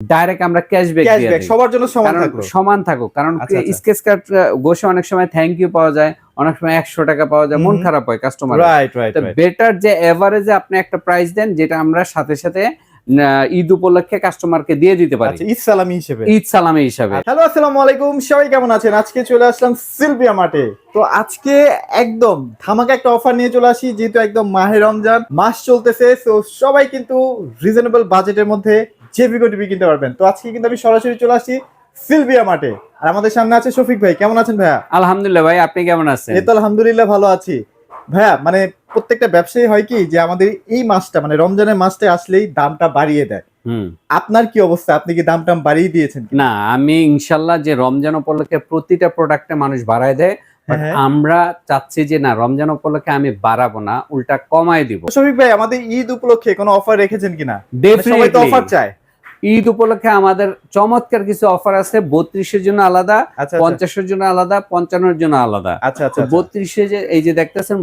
Direct আমরা cashback cashback সবার জন্য সমান কারণ সমান থাকুক। কারণ আচ্ছা, আচ্ছা। স্কেচ কার্ড গোসে অনেক সময় থ্যাংক ইউ পাওয়া যায় অনেক সময় একশো টাকা পাওয়া যায় মন খারাপ হয় কাস্টমার রাইট রাইট বেটার যে এভারেজে আপনি একটা প্রাইস দেন যেটা আমরা সাথে সাথে ঈদ উপলক্ষে কাস্টমারকে দিয়ে দিতে পারি। আচ্ছা ঈদ সালামি হিসেবে। ঈদ সালামি হিসাবে। হ্যালো আসসালামু আলাইকুম। সবাই কেমন আছেন? আজকে চলে আসলাম সিলভিয়া মাঠে। তো আজকে একদম ধামাকা একটা অফার নিয়ে চলে আসি যেহেতু একদম মাহে রমজান মাস চলতেছে তো সবাই কিন্তু রিজনেবল বাজেটের মধ্যে জেভিগো টিভি কিনতে পারবেন। তো আজকে কিন্তু আমি সরাসরি চলে আসি সিলভিয়া মাঠে। আর আমাদের সামনে আছে শফিক ভাই। কেমন আছেন ভাইয়া? আলহামদুলিল্লাহ ভাই আপনি কেমন আছেন? এই তো আলহামদুলিল্লাহ ভালো আছি। ভাইয়া মানে প্রত্যেকটা ব্যবসায়ী হয় কি যে আমাদের এই মাসটা মানে রমজানের মাসটা আসলেই দামটা বাড়িয়ে দেয়। আপনার কি অবস্থা? আপনি কি দাম টাম বাড়িয়ে দিয়েছেন না আমি ইনশাল্লাহ যে রমজান উপলক্ষে প্রতিটা প্রোডাক্টে মানুষ বাড়ায় দেয় হ্যাঁ। আমরা চাচ্ছি যে না রমজান উপলক্ষে আমি বাড়াবো না উল্টা কমায় দিব। শফিক ভাই আমাদের ঈদ উপলক্ষে কোনো অফার রেখেছেন কিনা? মানে সবাই তো অফার চায়। ঈদ উপলক্ষে আমাদের চমৎকার কিছু অফার আছে। বত্রিশের জন্য আলাদা আচ্ছা আচ্ছা। পঞ্চাশের জন্য আলাদা পঞ্চান্নর জন্য আলাদা। আচ্ছা। বত্রিশে যে এই যে দেখতেছেন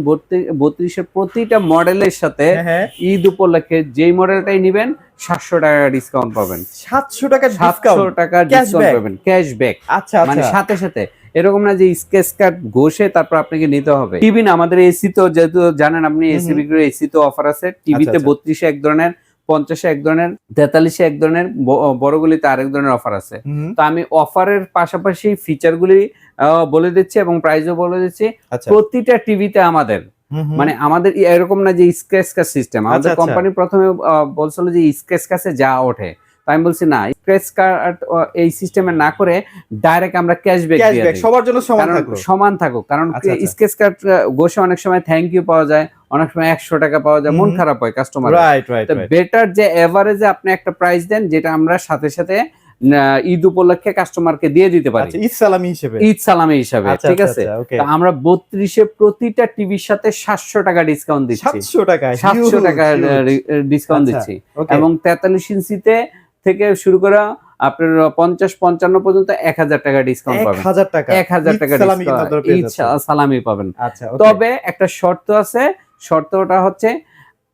বত্রিশের প্রতিটা মডেলের সাথে হ্যাঁ, হ্যাঁ। ঈদ উপলক্ষে যেই মডেলটাই নিবেন সাতশো টাকা ডিসকাউন্ট পাবেন। সাতশো টাকা সাতশো টাকা ডিসকাউন্ট পাবেন ক্যাশব্যাক আচ্ছা মানে সাথে সাথে। এরকম না যে স্কেচ কার্ড ঘষে তারপর আপনাকে নিতে হবে। টিভি না আমাদের এসি তো যেহেতু জানেন আপনি এসি। বিক্রি এসি তো অফার আছে। টিভিতে। বত্রিশে এক ধরনের পঞ্চাশে এক ধরনের তেতাল্লিশে এক ধরনের বড় বড়গুলিতে আরেক ধরনের অফার আছে। তো আমি অফারের পাশাপাশি ফিচারগুলি বলে দিচ্ছি এবং প্রাইসও বলে দিচ্ছি। আচ্ছা। প্রতিটা টিভিতে আমাদের। মানে আমাদের এরকম না যে স্ক্র্যাচ কাজ সিস্টেম আমাদের আচ্ছা, আচ্ছা। কোম্পানি প্রথমে বলছিল যে স্ক্র্যাচ কাছে যা ওঠে। তো আমি বলছি না স্ক্র্যাচ কার্ড এই সিস্টেমে না করে ডাইরেক্ট আমরা ক্যাশব্যাক সবার জন্য সমান কারণ সমান থাকুক কারণ। স্কেচ কার্ড গোসে অনেক সময় থ্যাংক ইউ পাওয়া যায় অনেক সময় একশো টাকা পাওয়া যায় মন খারাপ হয় customer right right right better যে এভারেজে আপনি একটা প্রাইস দেন যেটা আমরা সাথে সাথে ঈদ উপলক্ষে কাস্টমারকে দিয়ে দিতে পারি। আচ্ছা ঈদ সালামি হিসেবে। ঈদ সালামি হিসাবে আচ্ছা ঠিক আচ্ছা, আছে? তো আমরা বত্রিশে প্রতিটা টিভির সাথে সাতশো টাকা ডিসকাউন্ট দিচ্ছি। সাতশো টাকা সাতশো টাকা ডিসকাউন্ট দিচ্ছি। এবং তেতাল্লিশ ইঞ্চিতে থেকে শুরু করে আপনার পঞ্চাশ পঞ্চান্ন পর্যন্ত এক হাজার টাকা ডিসকাউন্ট পাবেন। হাজার টাকা? এক হাজার টাকা সালামি পাবেন। আচ্ছা তবে একটা শর্ত আছে শর্তটা হচ্ছে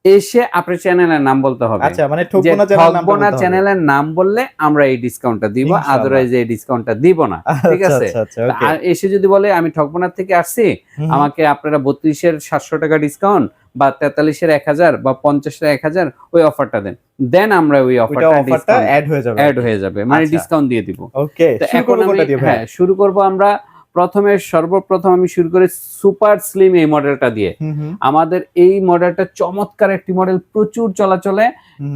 এসে আপনার চ্যানেলের নাম বলতে হবে। আচ্ছা মানে যে ঠকবো না চ্যানেল ঠকবো না চ্যানেলের নাম বললে আমরা এই ডিসকাউন্টটা দিব। আদারওয়াইজ এই ডিসকাউন্টটা দিব না। ঠিক আছে? আচ্ছা ওকে আর এসে যদি বলে আমি ঠকবনা থেকে আসছি আমাকে আপনারা বত্রিশের সাতশো টাকা ডিসকাউন্ট বা তেতাল্লিশের এক হাজার বা পঞ্চাশের এক হাজার ওই অফারটা দেন। দেন আমরা ওই অফারটা অ্যাড হয়ে যাবে। অ্যাড হয়ে যাবে মানে আচ্ছা। ডিসকাউন্ট দিয়ে দিব। ওকে এখন হ্যাঁ শুরু করব আমরা প্রথমে সর্বপ্রথম আমি শুরু করি সুপার স্লিম এই মডেলটা দিয়ে। আমাদের এই মডেলটা চমৎকার একটি মডেল প্রচুর চলাচলে।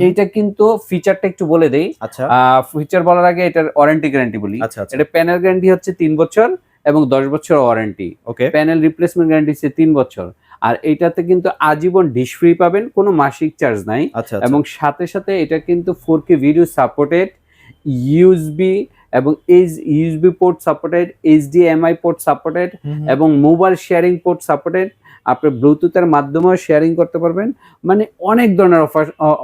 এইটা কিন্তু ফিচারটা একটু বলে দেই। আচ্ছা। ফিচার বলার আগে এটার ওয়ারেন্টি গ্যারান্টি বলি। আচ্ছা আচ্ছা। এটা প্যানেল গ্যারান্টি হচ্ছে তিন বছর এবং দশ বছর warranty okay panel replacement guarantee হচ্ছে তিন বছর। আর এটাতে কিন্তু আজীবন ডিশ ফ্রি পাবেন কোনো মাসিক চার্জ নাই। আচ্ছা আচ্ছা। এবং সাথে সাথে এটা কিন্তু four K video supported USB এবং H USB port supported HDMI port supported. এবং মোবাইল শেয়ারিং পোর্ট সাপোর্টেড আপনি ব্লুটুথের মাধ্যমেও শেয়ারিং করতে পারবেন। মানে অনেক ধরনের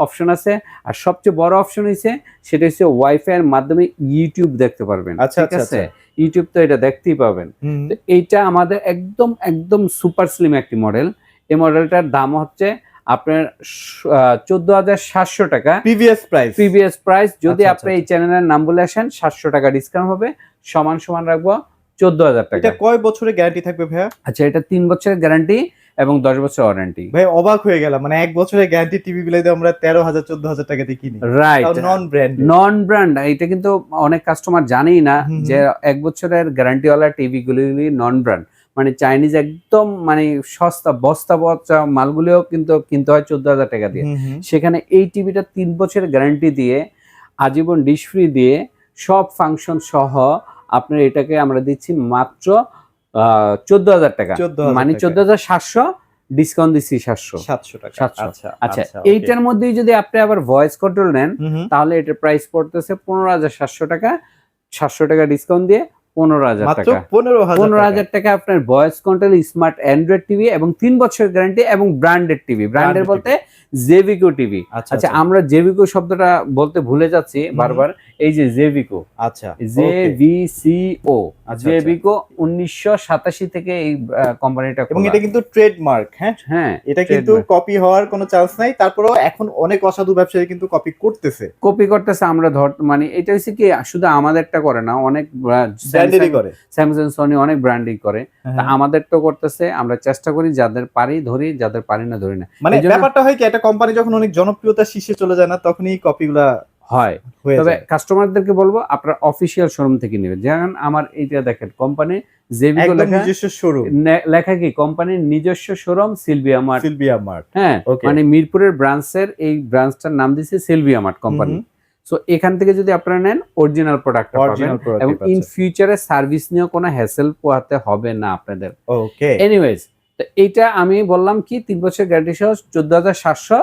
অপশন আছে। আর সবচেয়ে বড় অপশন হচ্ছে সেটা হচ্ছে ওয়াইফাই এর মাধ্যমে ইউটিউব দেখতে পারবেন। আচ্ছা, ঠিক আচ্ছা, আছে? ইউটিউব তো এটা দেখতেই পাবেন। তো এইটা আমাদের একদম একদম সুপার স্লিম একটি মডেল এই মডেলটার দাম হচ্ছে আপনার চোদ্দ হাজার সাতশো টাকা। প্রিভিয়াস প্রাইস প্রিভিয়াস প্রাইস যদি আচ্ছা, আপনি এই চ্যানেলের নাম বলে আসেন সাতশো টাকা ডিসকাউন্ট হবে। সমান সমান রাখব। চোদ্দ হাজার টাকা। এটা কয় বছরের গ্যারান্টি থাকবে ভাইয়া? আচ্ছা এটা তিন বছরের গ্যারান্টি এবং দশ বছর ওয়ারেন্টি ভাই অবাক হয়ে গেলাম। মানে এক বছরের গ্যারান্টি টিভি গুলো আমরা তেরো হাজার চোদ্দ হাজার টাকাতে কিনি। Right non brand non brand এটা কিন্তু অনেক কাস্টমার জানেই না। যে এক বছরের গ্যারান্টিওয়ালা টিভি গুলি নন ব্র্যান্ড মানে চাইনিজ একদম মানে সস্তা বস্তা বস্তা মালগুলিও কিন্তু কিনতে হয় চোদ্দ হাজার টাকা দিয়ে। সেখানে এই টিভিটা তিন বছরের গ্যারান্টি দিয়ে আজীবন ডিশ ফ্রি দিয়ে সব ফাংশন সহ আপনার এটাকে আমরা দিচ্ছি মাত্র চোদ্দ হাজার টাকা। মানে চোদ্দ হাজার সাতশো ডিসকাউন্ট দিচ্ছি সাতশো। সাতশো টাকা। আচ্ছা আচ্ছা এইটার মধ্যে যদি আপনি আবার ভয়েস কন্ট্রোল নেন। তাহলে এটার প্রাইস পড়তেছে পনেরো হাজার সাতশো টাকা। সাতশো টাকা ডিসকাউন্ট দিয়ে পনেরো হাজার টাকা। পনেরো হাজার টাকা। আপনার voice control smart Android TV এবং তিন বছরের গ্যারান্টি এবং ব্র্যান্ডেড টিভি ব্র্যান্ডের বলতে জেভিকো টিভি আচ্ছা আচ্ছা আমরা জেভিকো শব্দটা বলতে ভুলে যাচ্ছি বারবার। এই যে জেভিকো আচ্ছা J V C O Jvco উনিশশো সাতাশি থেকে এই কোম্পানিটা এবং এটা কিন্তু ট্রেডমার্ক হ্যাঁ? হ্যাঁ এটা কিন্তু কপি হওয়ার কোনো চান্স নাই। তারপরেও এখন অনেক অসাধু ব্যবসায়ী কিন্তু কপি করতেছে। কপি করতেছে আমরা ধর মানে এটা হচ্ছে কি শুধু আমাদেরটা করে না অনেক ব্র্যান্ডেরই করে। স্যামসাং সোনি অনেক ব্র্যান্ডিং করে। হ্যাঁ। তা আমাদের তো করতেছে আমরা চেষ্টা করি যাদের পারি ধরি যাদের পারি না ধরি না। মানে ব্যাপারটা হয় কি একটা কোম্পানি যখন অনেক জনপ্রিয়তা শীর্ষে চলে যায় না তখনই কপিগুলা হয়। তবে কাস্টমারদেরকে বলব আপনার অফিসিয়াল শোরুম থেকে নেবেন। যেমন আমার এইটা দেখেন কোম্পানি জেভিকো লেখা নিজস্ব শোরুম লেখা কি? কোম্পানির নিজস্ব showroom Sylvia Mart Sylvia Mart হ্যাঁ মানে মিরপুরের ব্রাঞ্চের এই ব্রাঞ্চটার নাম দিয়েছে সিলভিয়া মার্ট কোম্পানি সো এখান থেকে যদি আপনারা নেন অরিজিনাল প্রোডাক্ট পাবেন। এবং ইন ফিউচারে সার্ভিস নিয়েও কোনো হ্যাসেল পোহাতে হবে না আপনাদের। ওকে এনিওয়েজ এইটা আমি বললাম কি তিন বছর গ্যারান্টি সহ চোদ্দ হাজার সাতশো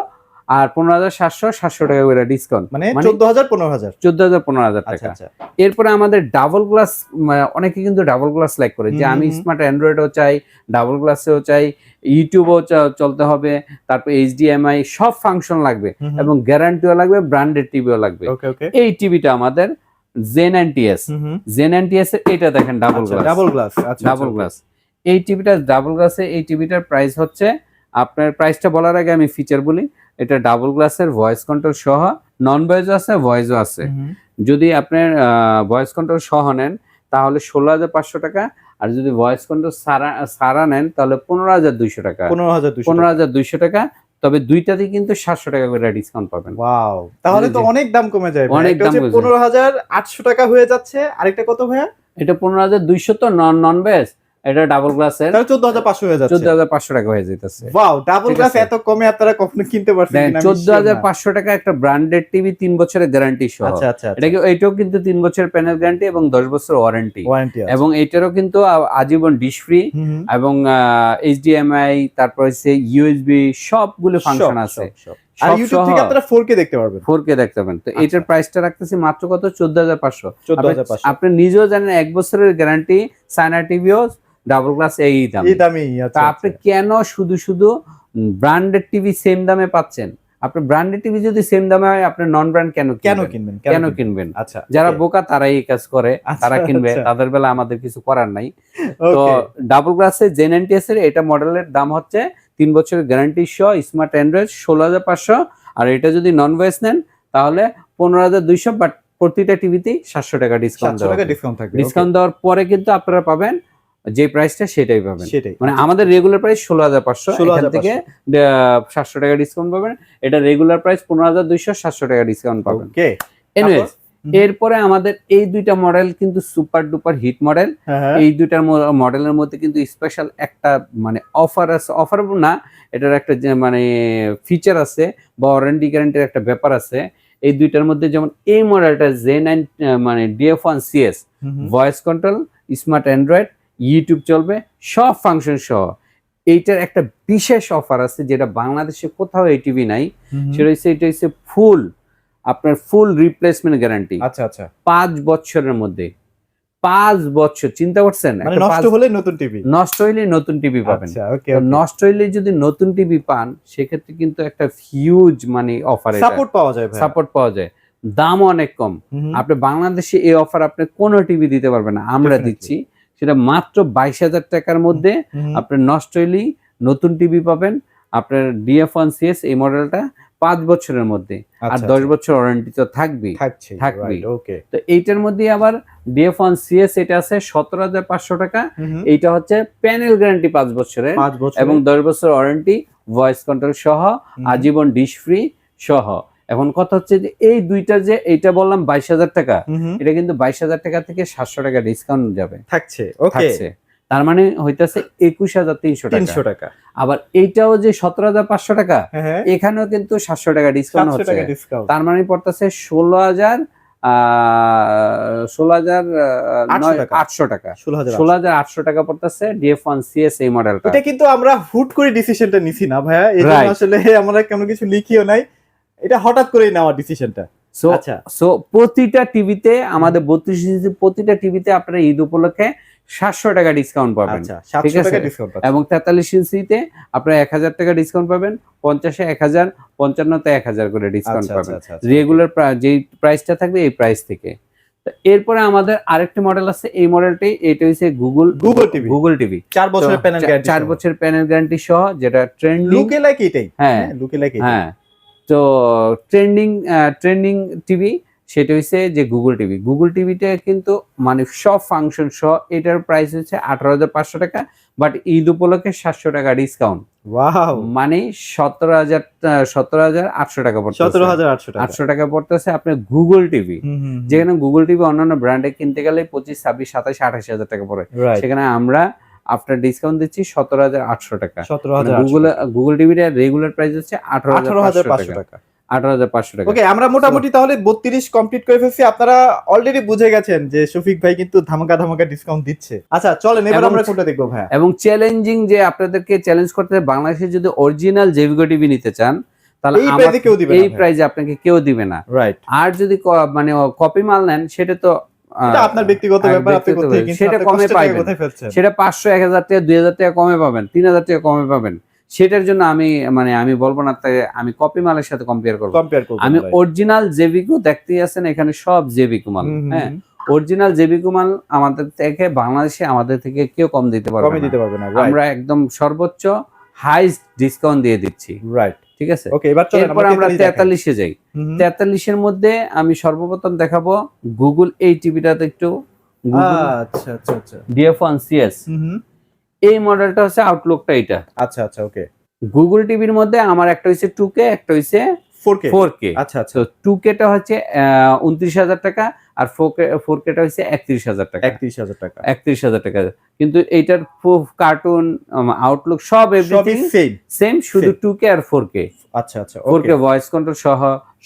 আর পনেরো হাজার সাতশো সাতশো টাকা করে ডিসকাউন্ট মানে মানে- চোদ্দ হাজার পনেরো হাজার। চোদ্দ হাজার পনেরো হাজার আচ্ছা টাকা। আচ্ছা। এরপরে আমাদের ডাবল গ্লাস অনেকে কিন্তু ডাবল গ্লাস লাইক করে। যে আমি স্মার্ট অ্যান্ড্রয়েডও চাই ডাবল গ্লাসেও চাই ইউটিউবও চলতে হবে তারপর এইচডিএমআই সব ফাংশন লাগবে। এবং গ্যারান্টিও লাগবে ব্র্যান্ডেড টিভিও লাগবে। এই টিভিটা আমাদের জেন এনটিএস জেন এনটিএস এটা দেখেন ডাবল গ্লাস ডাবল গ্লাস আচ্ছা ডাবল গ্লাস এই টিভিটা ডাবল গ্লাসে এই টিভিটার প্রাইস হচ্ছে আপনার প্রাইসটা বলার আগে আমি ফিচার বলি। এটা ডাবল গ্লাসের ভয়েস কন্ট্রোল সহ নন ভয়েসও আছে ভয়েসও আছে। যদি আপনার ভয়েস কন্ট্রোল সহ নেন তাহলে ষোলো হাজার পাঁচশো টাকা আর যদি ভয়েস কন্ট্রোল সারা সারা নেন তাহলে পনেরো হাজার দুইশো টাকা। পনেরো হাজার পনেরো হাজার দুইশো টাকা তবে দুইটাতে কিন্তু সাতশো টাকা করে ডিসকাউন্ট পাবেন। ওয়াও তাহলে তো অনেক দাম কমে যায় অনেক দাম পনেরো হাজার আটশো টাকা হয়ে যাচ্ছে। আরেকটা কত ভাইয়া? এটা পনেরো হাজার দুইশো তো নন নন বেস এটা ডাবল গ্লাসের তাহলে চোদ্দ হাজার পাঁচশো হয়ে যাচ্ছে। চোদ্দ হাজার পাঁচশো টাকা হয়ে ওয়াও ডাবল গ্লাস এত কমে আপনারা কখনো কিনতে পারছেন না। পাঁচশো টাকা একটা ব্র্যান্ডেড টিভি তিন বছরের গ্যারান্টি সহ। আচ্ছা আচ্ছা এটা কি এটাও কিন্তু তিন বছরের প্যানেল গ্যারান্টি এবং দশ বছর ওয়ারেন্টি এবং এটারও কিন্তু আজীবন ডিশ ফ্রি এবং এইচডিএমআই তারপর হচ্ছে ইউএসবি সবগুলো ফাংশন আছে। আর ইউটিউব থেকে আপনারা 4K দেখতে পারবেন। ফোর কে দেখতে পাবেন তো এটার প্রাইসটা রাখতেছি মাত্র কত? চোদ্দ হাজার পাঁচশো। 14500 আপনি নিজেও জানেন এক বছরের গ্যারান্টি সাইনা টিভিও ডাবল গ্লাস এই দাম। এই দামেই তা আচ্ছা। আপনি কেন শুধু শুধু ব্র্যান্ডেড টিভি সেম দামে পাচ্ছেন? আপনি ব্র্যান্ডেড টিভি যদি সেম দামে হয় আপনি নন ব্র্যান্ড কেন কেন কিনবেন? কেন কিনবেন? আচ্ছা যারা বোকা তারাই এই কাজ করে আচ্ছা, তারা কিনবে আচ্ছা। তাদের বেলা আমাদের কিছু করার নাই। তো ডাবল গ্লাসে জেন এনটিএস এর এটা মডেলের দাম হচ্ছে তিন বছরের গ্যারান্টি সহ স্মার্ট অ্যান্ড্রয়েড ষোলো হাজার পাঁচশো। আর এটা যদি নন ভয়েস নেন তাহলে পনেরো হাজার দুইশো বাট প্রতিটা টিভিতেই সাতশো টাকা ডিসকাউন্ট সাতশো টাকা ডিসকাউন্ট থাকবে ডিসকাউন্ট দেওয়ার পরে কিন্তু আপনারা পাবেন যে প্রাইসটা সেটাই পাবেন। সেটাই। মানে আমাদের রেগুলার প্রাইস ষোলো হাজার পাঁচশো এখান 16,500 থেকে সাতশো টাকা ডিসকাউন্ট পাবেন। এটা রেগুলার প্রাইস পনেরো হাজার দুইশো সাতশো টাকা ডিসকাউন্ট পাবেন। এনিওয়েজ এরপরে আমাদের এই দুইটা মডেল কিন্তু সুপার ডুপার হিট মডেল এই দুইটার মডেলের মধ্যে কিন্তু স্পেশাল একটা মানে অফার আছে অফার না এটার একটা মানে ফিচার আছে বা ওয়ারেন্টি গ্যারান্টির একটা ব্যাপার আছে। এই দুইটার মধ্যে যেমন এই মডেলটা জে নাইন মানে DF one CS voice control smart Android YouTube চলবে সব ফাংশন সহ। এইটার একটা বিশেষ অফার আছে যেটা বাংলাদেশে কোথাও এই টিভি নাই। সেটা হচ্ছে এটা হচ্ছে ফুল আপনার ফুল রিপ্লেসমেন্ট গ্যারান্টি আচ্ছা আচ্ছা। পাঁচ বছরের মধ্যে। পাঁচ বছর চিন্তা করছেন? মানে নষ্ট হলে নতুন টিভি নষ্ট হইলে নতুন টিভি পাবেন। আচ্ছা নষ্ট হইলে যদি নতুন টিভি পান সেক্ষেত্রে কিন্তু একটা হিউজ মানে অফার সাপোর্ট পাওয়া যায় সাপোর্ট পাওয়া যায়। দামও অনেক কম। আপনি বাংলাদেশে এই অফার আপনি কোনো টিভি দিতে পারবেন না। আমরা দিচ্ছি। সেটা মাত্র বাইশ হাজার টাকার মধ্যে আপনার নষ্ট হইলেই নতুন টিভি পাবেন আপনার ডিএফ ওয়ান সিএস এই মডেলটা পাঁচ বছরের মধ্যে। আর আচ্ছা, দশ বছর ওয়ারেন্টি তো থাকবেই। থাকবে ওকে তো এইটার মধ্যে আবার ডিএফ ওয়ান সিএস এটা আছে সতেরো হাজার পাঁচশো টাকা। এইটা হচ্ছে প্যানেল গ্যারান্টি পাঁচ বছরের। এবং দশ বছর ওয়ারেন্টি ভয়েস কন্ট্রোল সহ আজীবন ডিশ ফ্রি সহ। এখন কথা হচ্ছে যে এই দুইটা যে এটা বললাম বাইশ হাজার টাকা এটা কিন্তু বাইশ হাজার টাকা থেকে সাতশো টাকা ডিসকাউন্ট যাবে। থাকছে থাকছে। তার মানে হইতাছে একুশ হাজার তিনশো তিনশো টাকা। আবার এইটাও যে সতেরো হাজার পাঁচশো টাকা হ্যাঁ এখানেও কিন্তু সাতশো টাকা ডিসকাউন্ট হচ্ছে। তার মানে পড়তেছে ষোলো হাজার ষোলো হাজার আটশো টাকা। আটশো টাকা। ষোলো হাজার ষোলো হাজার আটশো টাকা পড়তেছে ডিএফ ওয়ান সিএস এই মডেলটা এটা কিন্তু আমরা হুট করে ডিসিশনটা নিছি না ভাইয়া। আসলে আমরা কোনো কিছু লিখিও নাই। এটা হঠাৎ করেই নেওয়া ডিসিশনটা আচ্ছা। সো প্রতিটা টিভিতে আমাদের বত্রিশ ইঞ্চি প্রতিটা টিভিতে আপনারা ঈদ উপলক্ষে সাতশো টাকা ডিসকাউন্ট পাবেন। আচ্ছা ঠিক আছে। এবং তেতাল্লিশ ইঞ্চিতে আপনার এক হাজার টাকা ডিসকাউন্ট পাবেন পঞ্চাশে এক হাজার পঞ্চান্নতে এক হাজার করে ডিসকাউন্ট আচ্ছা পাবেন। রেগুলার যেই প্রাইসটা থাকবে এই প্রাইস থেকে। এরপরে আমাদের আরেকটি মডেল আছে এই মডেলটি এটা হচ্ছে Google Google TV Google TV চার বছরের প্যানেল চার বছর প্যানেল গ্যারান্টি সহ যেটা ট্রেন্ডিং লুকে লাইক এটাই। হ্যাঁ। লুকে লাইক হ্যাঁ। তো ট্রেন্ডিং ট্রেন্ডিং টিভি সেটা হচ্ছে যে গুগল টিভি। গুগল টিভিটা কিন্তু মানে সব ফাংশন সহ এটার প্রাইস হচ্ছে আঠারো হাজার পাঁচশো টাকা বাট ঈদ উপলক্ষে সাতশো টাকা ডিসকাউন্ট মানে সতেরো হাজার সতেরো হাজার আটশো টাকা পড়ছে 17800 টাকা। আটশো টাকা পড়তেছে আপনার গুগল টিভি। যেখানে গুগল টিভি অন্যান্য ব্র্যান্ডে কিনতে গেলে পঁচিশ ছাব্বিশ সাতাশ আঠাশ হাজার টাকা পড়ে। সেখানে আমরা আফটার ডিসকাউন্ট দিচ্ছি সতেরো হাজার আটশো টাকা। 17800 গুগল গুগল টিভির রেগুলার প্রাইস হচ্ছে আঠারো হাজার 18500 পাঁচশো টাকা। আঠারো হাজার পাঁচশো টাকা। ওকে আমরা মোটামুটি তাহলে 32 কমপ্লিট করে ফেলছি। আপনারা অলরেডি বুঝে গেছেন যে শফিক ভাই কিন্তু ধামাকা ধামাকা ডিসকাউন্ট দিচ্ছে। আচ্ছা চলেন এবার আমরা কোনটা দেখব ভাই এবং চ্যালেঞ্জিং যে আপনাদেরকে চ্যালেঞ্জ করতে বাংলাদেশে যদি অরিজিনাল জেভিগো টিভি নিতে চান তাহলে এই কেউ এই প্রাইজে আপনাকে কেউ দিবে না। রাইট আর যদি মানে কপি মাল নেন সেটা তো আপনার ব্যক্তিগত ব্যাপার আপনি কোথায় সেটা কমে সেটা টাকা টাকা পাবেন টাকা কমে পাবেন। সেটার জন্য আমি মানে আমি বলব না তাই আমি কপি মালের সাথে কম্পেয়ার করব। কম্পেয়ার করব আমি অরিজিনাল জেবিকো দেখতেই আছেন এখানে সব জেবিকো মাল। হ্যাঁ অরিজিনাল জেবিকো মাল আমাদের থেকে বাংলাদেশে আমাদের থেকে কেউ কম দিতে পারবে কমে না। দিতে পারবে না আমরা একদম সর্বোচ্চ হাইস্ট ডিসকাউন্ট দিয়ে দিচ্ছি। রাইট ঠিক আছে? ওকে এবার চলেন এরপর আমরা তেতাল্লিশে যাই। তেতাল্লিশের মধ্যে আমি সর্বপ্রথম দেখাবো গুগল এই টিভিটাতে একটু। আচ্ছা আচ্ছা আচ্ছা। DF one CS. এই মডেলটা হচ্ছে আউটলুকটা এটা আচ্ছা আচ্ছা ওকে গুগল টিভির মধ্যে আমার একটা হচ্ছে টু কে একটা হচ্ছে 4K ফোর কে আচ্ছা আচ্ছা। তো টু কেটা হচ্ছে উনত্রিশ হাজার টাকা আর ফোর কে ফোর কেটা হচ্ছে একত্রিশ হাজার টাকা। 31000 টাকা। একত্রিশ হাজার টাকা। কিন্তু এইটার কার্টুন আউটলুক সব এভরিথিং সেম সেম শুধু টু কে আর ফোর কে আচ্ছা আচ্ছা ফোর কে ভয়েস কন্ট্রোল সহ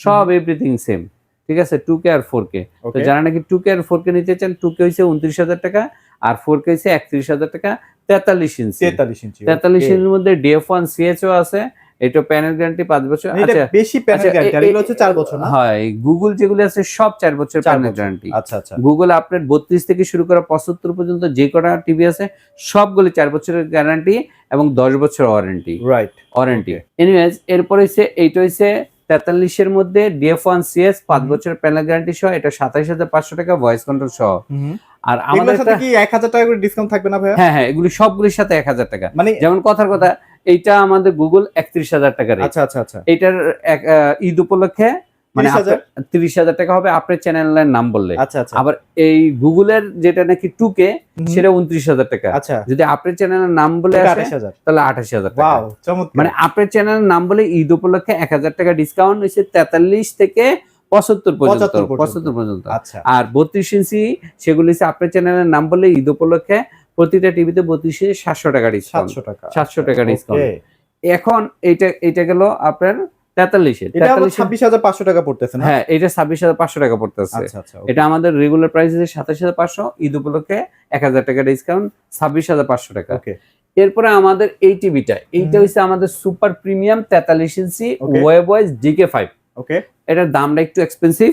সব এভরিথিং সেম ঠিক আছে? টু কে আর ফোর কে তো ওকে যারা নাকি টু কে আর ফোর কে নিতে চান টু কে হচ্ছে উনত্রিশ হাজার টাকা আর ফোর কে হচ্ছে একত্রিশ হাজার টাকা তেতাল্লিশ ইঞ্চি। 43 ইঞ্চি তেতাল্লিশ okay। ইঞ্চির মধ্যে ডিএফ ওয়ান সিএচও আছে। এটা প্যানেল গ্যারান্টি পাঁচ বছর। মানে আচ্ছা বেশি প্যানেল আচ্ছা, গ্যারান্টি এগুলো হচ্ছে 4 বছর না? হয় গুগল যেগুলো আছে সব চার বছর। প্যানেল গ্যারান্টি আচ্ছা আচ্ছা। গুগল আপনার বত্রিশ থেকে শুরু করা পঁচাত্তর পর্যন্ত যে কটা টিভি আছে সবগুলি চার বছরের গ্যারান্টি এবং দশ বছর ওয়ারেন্টি রাইট ওয়ারেন্টি এনিওয়েজ এরপরে হচ্ছে এইটা হচ্ছে তেতাল্লিশের মধ্যে ডিএফ ওয়ান সিএস পাঁচ হুম। বছরের প্যানেল গ্যারান্টি সহ এটা সাতাইশ হাজার পাঁচশো টাকা ভয়েস কন্ট্রোল সহ। আর আমাদের সাথে কি 1000 টাকা করে ডিসকাউন্ট থাকবে না ভাইয়া? হ্যাঁ হ্যাঁ এগুলি সবগুলির সাথে এক হাজার টাকা। মানে যেমন কথার কথা এইটা আমাদের গুগল একত্রিশ হাজার টাকা রেট আচ্ছা আচ্ছা আচ্ছা। এইটার এক- ঈদ উপলক্ষে মানে 30,000? তিরিশ হাজার টাকা হবে আপনার চ্যানেলের নাম বললে। আচ্ছা আচ্ছা। আবার এই গুগলের যেটা নাকি টু কে সেটা উনত্রিশ হাজার টাকা। আচ্ছা। যদি আপনার চ্যানেলের নাম বলে আসে তাহলে আঠাশ হাজার মানে আপনার চ্যানেলের নাম বলে ঈদ উপলক্ষে এক হাজার টাকা ডিসকাউন্ট হয়েছে তেতাল্লিশ থেকে পঁচাত্তর পর্যন্ত। পঁচাত্তর পর্যন্ত। আর বত্রিশ ইঞ্চি সেগুলি আপনার চ্যানেলের নাম বলে ঈদ উপলক্ষে প্রতিটা টিভিতে বত্রিশে সাতশো টাকা ডিসকাউন্ট 700 টাকা। সাতশো টাকা ডিসকাউন্ট এখন এইটা এটা গেল আপনার তেতাল্লিশে। এটা আবার তেতাল্লিশে 26500 টাকা পড়তেছে হ্যাঁ এটা ছাব্বিশ হাজার পাঁচশো টাকা পড়তেছে। আচ্ছা আচ্ছা. এটা আমাদের রেগুলার প্রাইস সাতাশ হাজার পাঁচশো ঈদ উপলক্ষে এক হাজার টাকা ডিসকাউন্ট ছাব্বিশ হাজার পাঁচশো টাকা. এরপরে আমাদের এই টিভিটা এইটা হচ্ছে আমাদের সুপার প্রিমিয়াম তেতাল্লিশ inch. Web wise DK five okay এটার দামটা একটু expensive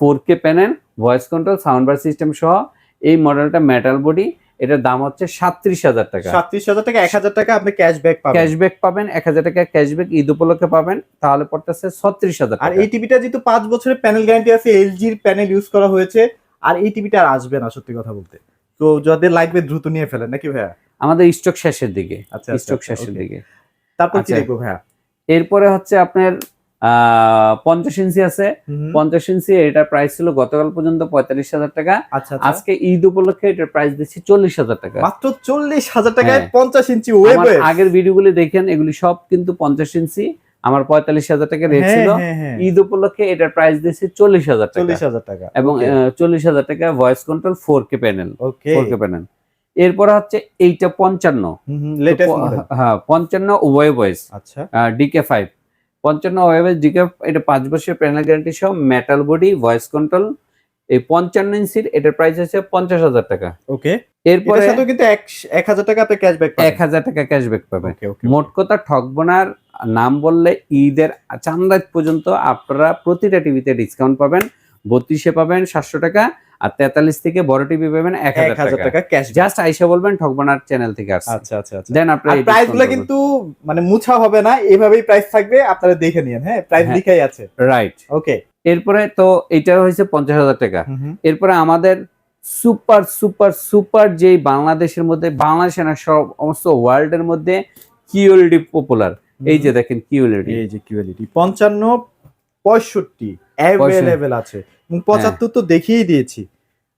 four K panel voice control sound bar system সহ এই মডেলটা মেটাল বডি এটার দাম হচ্ছে সাতত্রিশ হাজার টাকা। 37000 টাকা 1000 টাকা আপনি ক্যাশব্যাক পাবেন। ক্যাশব্যাক পাবেন এক হাজার টাকা ক্যাশব্যাক ঈদ উপলক্ষে পাবেন তাহলে পড়তেছে ছত্রিশ হাজার আর এই টিভিটা যেহেতু পাঁচ বছরের প্যানেল গ্যারান্টি আছে এলজির প্যানেল ইউজ করা হয়েছে আর এই টিভিটা আর আসবে না সত্যি কথা বলতে। তো যাদের লাগবে দ্রুত নিয়ে ফেলেন নাকি ভাইয়া? আমাদের স্টক শেষের দিকে আচ্ছা স্টক আচ্ছা, শেষের দিকে। তারপর কি আচ্ছা। দেখব ভাইয়া? এরপরে হচ্ছে আপনার পঞ্চাশ ইঞ্চি আছে। পঞ্চাশ ইঞ্চি এটার প্রাইস ছিল গতকাল পর্যন্ত পঁয়তাল্লিশ হাজার টাকা। আচ্ছা আচ্ছা। আজকে ঈদ উপলক্ষে এটার প্রাইস দিচ্ছি চল্লিশ হাজার টাকা। মাত্র চল্লিশ হাজার টাকায় হ্যাঁ। পঞ্চাশ ইঞ্চি আগের ভিডিওগুলি দেখেন এগুলি সব কিন্তু পঞ্চাশ ইঞ্চি। আমার পঁয়তাল্লিশ হাজার টাকা রেট ছিল। ঈদ উপলক্ষে এটার প্রাইস দিচ্ছি চল্লিশ হাজার চল্লিশ হাজার টাকা। এবং চল্লিশ হাজার টাকা voice control four K panel four K panel এরপর হচ্ছে এইটা পঞ্চান্ন। হ্যাঁ পঞ্চান্ন ওয়ে ভয়েস আচ্ছা। ডিকে ফাইভ পঞ্চান্ন ওয়েবের জিকে এটা পাঁচ বছরের প্যানেল গ্যারান্টি সহ মেটাল বডি ভয়েস কন্ট্রোল এই পঞ্চান্ন ইঞ্চির এটার প্রাইস হচ্ছে পঞ্চাশ হাজার টাকা। ওকে। এরপরে কিন্তু এক হাজার টাকা আপনি ক্যাশব্যাক এক হাজার টাকা ক্যাশব্যাক পাবেন। মোট কথা ঠকবনার নাম বললে ঈদের চান্দাজ পর্যন্ত আপনারা প্রতিটা টিভিতে ডিসকাউন্ট পাবেন। বত্রিশে পাবেন সাতশো টাকা আর তেতাল্লিশ থেকে বড় টিভি পাবেন এক হাজার টাকা। ক্যাশ জাস্ট আইসা বলবেন ঠকবানার চ্যানেল থেকে আসছে। আচ্ছা আচ্ছা আচ্ছা। দেন আপনার প্রাইসগুলো কিন্তু মানে মুছা হবে না এভাবেই প্রাইস থাকবে আপনারা দেখে নিন হ্যাঁ? প্রাইস হ্যাঁ। লিখাই আছে। রাইট ওকে এরপরে তো এটা হয়েছে পঞ্চাশ হাজার টাকা। এরপরে আমাদের সুপার সুপার সুপার যেই বাংলাদেশের মধ্যে বাংলাদেশে না সব সমস্ত ওয়ার্ল্ডের মধ্যে কিউএলডি পপুলার এই যে দেখেন কিউএলডি এই যে কিউএলইডি পঞ্চান্ন পঁয়ষট্টি। অ্যাভেলেবেল আছে। এবং পঁচাত্তর তো দেখিয়েই দিয়েছি।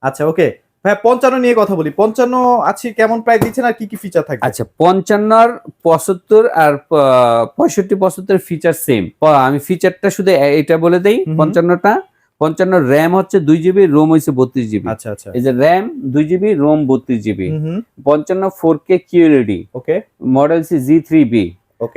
আচ্ছা ওকে ভাই পঞ্চান্ন নিয়ে কথা বলি। পঞ্চান্ন আছে কেমন প্রাইস দিচ্ছেন আর কি কি ফিচার থাকবে? আচ্ছা পঞ্চান্নর পঁচাত্তর আর পঁয়ষট্টি পঁচাত্তর ফিচার সেম আমি ফিচারটা শুধু এটা বলে দেই। পঞ্চান্নটা। পঞ্চান্ন র্যাম হচ্ছে দুই জিবি রোম হচ্ছে বত্রিশ জিবি আচ্ছা আচ্ছা। এই যে র্যাম দুই জিবি রোম বত্রিশ জিবি পঞ্চান্ন four K QLED okay model C G three B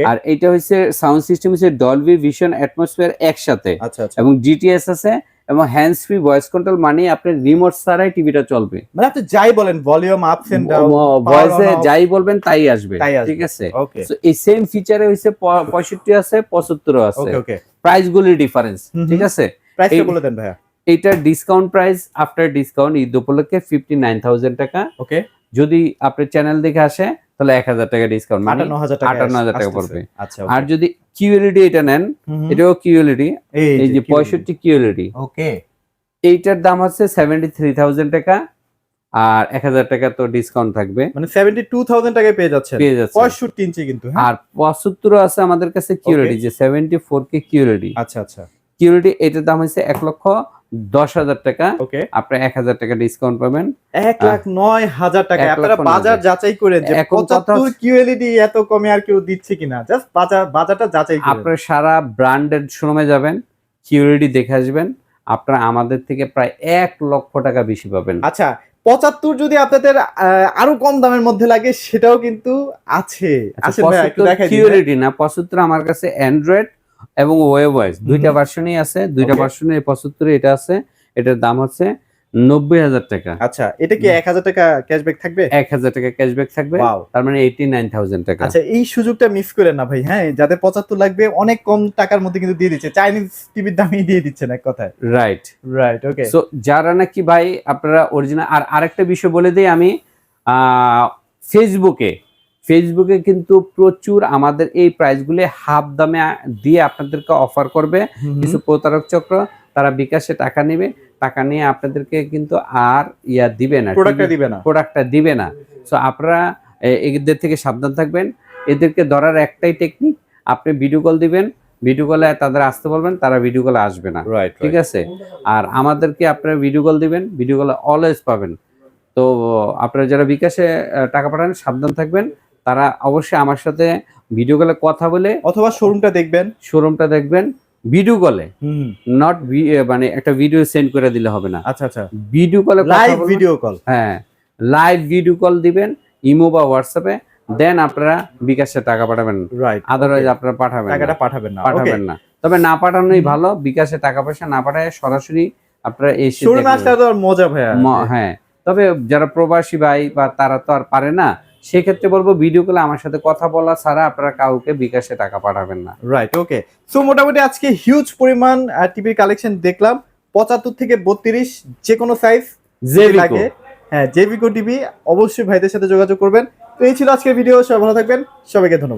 আর এটা হচ্ছে সাউন্ড সিস্টেম হচ্ছে ডলবি ভিশন অ্যাটমসফিয়ার একসাথে। আচ্ছা আচ্ছা। এবং জিটিএস আছে এবং হ্যান্ডস ফ্রি ভয়েস কন্ট্রোল মানে আপনি রিমোট ছাড়াই টিভিটা চলবে। মানে আপনি যাই বলেন ভলিউম আপস এন্ড ডাউন ভয়েসে যাই বলবেন তাই আসবে ঠিক আছে? So, এই সেম ফিচারে প- পঁয়ষট্টি আছে পঁচাত্তরও আছে। ওকে ওকে প্রাইস গুলি ডিফারেন্স। ঠিক আছে? প্রাইসটা বলে দেন ভাইয়া। এইটার discount price after discount Eid উপলক্ষে ফিফটি নাইন থাউজেন্ড টাকা। ওকে যদি আপনার চ্যানেল দেখে আসে তাহলে এক হাজার টাকা ডিসকাউন্ট মানে আটান্ন হাজার টাকা 58,000 টাকা পড়বে। আচ্ছা আর যদি কিউএলইডি এটা নেন। এটাও কিউএলইডি এই যে পঁয়ষট্টি কিউএলইডি ওকে। এইটার দাম হচ্ছে সেভেন্টি থ্রি থাউজেন্ড টাকা আর এক হাজার টাকা তো ডিসকাউন্ট থাকবে। মানে সেভেন্টি টু থাউজেন্ড টাকায় পেয়ে যাচ্ছেন। পেয়ে যাচ্ছে পঁয়ষট্টি ইঞ্চি কিন্তু হ্যাঁ? আর পঁচাত্তর আছে আমাদের কাছে কিউরিটি যে সেভেন্টি ফোর কে কিউরিটি আচ্ছা আচ্ছা। কিউরিটি এটার দাম হচ্ছে এক লক্ষ দশ হাজার টাকা। ওকে আপনি এক হাজার টাকা ডিসকাউন্ট পাবেন। এক লাখ নয় হাজার টাকা। আপনারা বাজার যাচাই করেন যে পঁচাত্তর কিউএলইডি এত কমে আর কেউ দিচ্ছে কিনা। জাস্ট বাজার বাজারটা যাচাই আপনার সারা ব্র্যান্ডের শোরুমে যাবেন কিউরিটি দেখে আসবেন। আপনারা আমাদের থেকে প্রায় এক লক্ষ টাকা বেশি পাবেন। আচ্ছা পঁচাত্তর যদি আপনাদের আরও কম দামের মধ্যে লাগে সেটাও কিন্তু আছে। আচ্ছা, কিউরিটি না পঁচাত্তর আমার কাছে অ্যান্ড্রয়েড এবং ওয়েব ওয়াইজ। দুইটা ভার্সনই আছে দুইটা. ভার্সনে পঁচাত্তরে এটা আছে এটার দাম হচ্ছে নব্বই হাজার টাকা। আচ্ছা এটা কি এক হাজার টাকা ক্যাশব্যাক থাকবে? এক হাজার টাকা ক্যাশব্যাক থাকবে তার মানে এইটি নাইন থাউজেন্ড টাকা। আচ্ছা এই সুযোগটা মিস করেন না ভাই হ্যাঁ? যাদের পঁচাত্তর লাগবে অনেক কম টাকার মধ্যে কিন্তু দিয়ে দিচ্ছে। চাইনিজ টিভির দামই দিয়ে দিচ্ছেন এক কথায়। রাইট রাইট ওকে সো যারা নাকি ভাই আপনারা অরিজিনাল আর আরেকটা বিষয় বলে দিই আমি আহ, ফেসবুকে ফেসবুকে কিন্তু প্রচুর আমাদের এই প্রাইসগুলি হাফ দামে দিয়ে আপনাদেরকে অফার করবে। কিছু প্রতারক চক্র তারা বিকাশে টাকা নেবে টাকা নিয়ে আপনাদেরকে কিন্তু আর ইয়া দিবে না প্রোডাক্টটা দিবে না। প্রোডাক্টটা দিবে না। সো আপনারা এদের থেকে সাবধান থাকবেন। এদেরকে ধরার একটাই টেকনিক আপনি ভিডিও কল দিবেন। ভিডিও কলে তাদের আসতে বলবেন তারা ভিডিও কলে আসবে না। ঠিক আছে? আর আমাদেরকে আপনারা ভিডিও কল দিবেন ভিডিও কলে অলওয়েজ পাবেন। তো আপনারা যারা বিকাশে টাকা পাঠান সাবধান থাকবেন। তারা অবশ্যই আমার সাথে ভিডিও কলে কথা বলে অথবা শোরুমটা দেখবেন। শোরুমটা দেখবেন ভিডিও কলে নট মানে একটা ভিডিও সেন্ড করে দিলে হবে না। আচ্ছা আচ্ছা। ভিডিও কলে লাইভ ভিডিও কল হ্যাঁ লাইভ ভিডিও কল দিবেন ইমো বা হোয়াটসঅ্যাপে দেন আপনারা বিকাশে টাকা পাঠাবেন। রাইট আদারওয়াইজ আপনারা পাঠাবেন। টাকাটা পাঠাবেন না পাঠাবেন না। তবে না পাঠানোই ভালো বিকাশে টাকা পয়সা না পাঠায় সরাসরি আপনারা এসে শোরুমে আসলে তো মজা ভাইয়া ম- হ্যাঁ তবে যারা প্রবাসী ভাই বা তারা তো আর পারে না সেক্ষেত্রে বলব ভিডিও কলে আমার সাথে কথা বলা ছাড়া আপনারা কাউকে বিকাশে টাকা পাঠাবেন না। রাইট ওকে সো মোটামুটি আজকে হিউজ পরিমাণ টিভির কালেকশন দেখলাম। পঁচাত্তর থেকে বত্রিশ যে কোনো সাইজ যে লাগে। হ্যাঁ জেভিকো টিভি অবশ্যই ভাইদের সাথে যোগাযোগ করবেন। তো এই ছিল আজকের ভিডিও সবাই ভালো থাকবেন। সবাইকে ধন্যবাদ।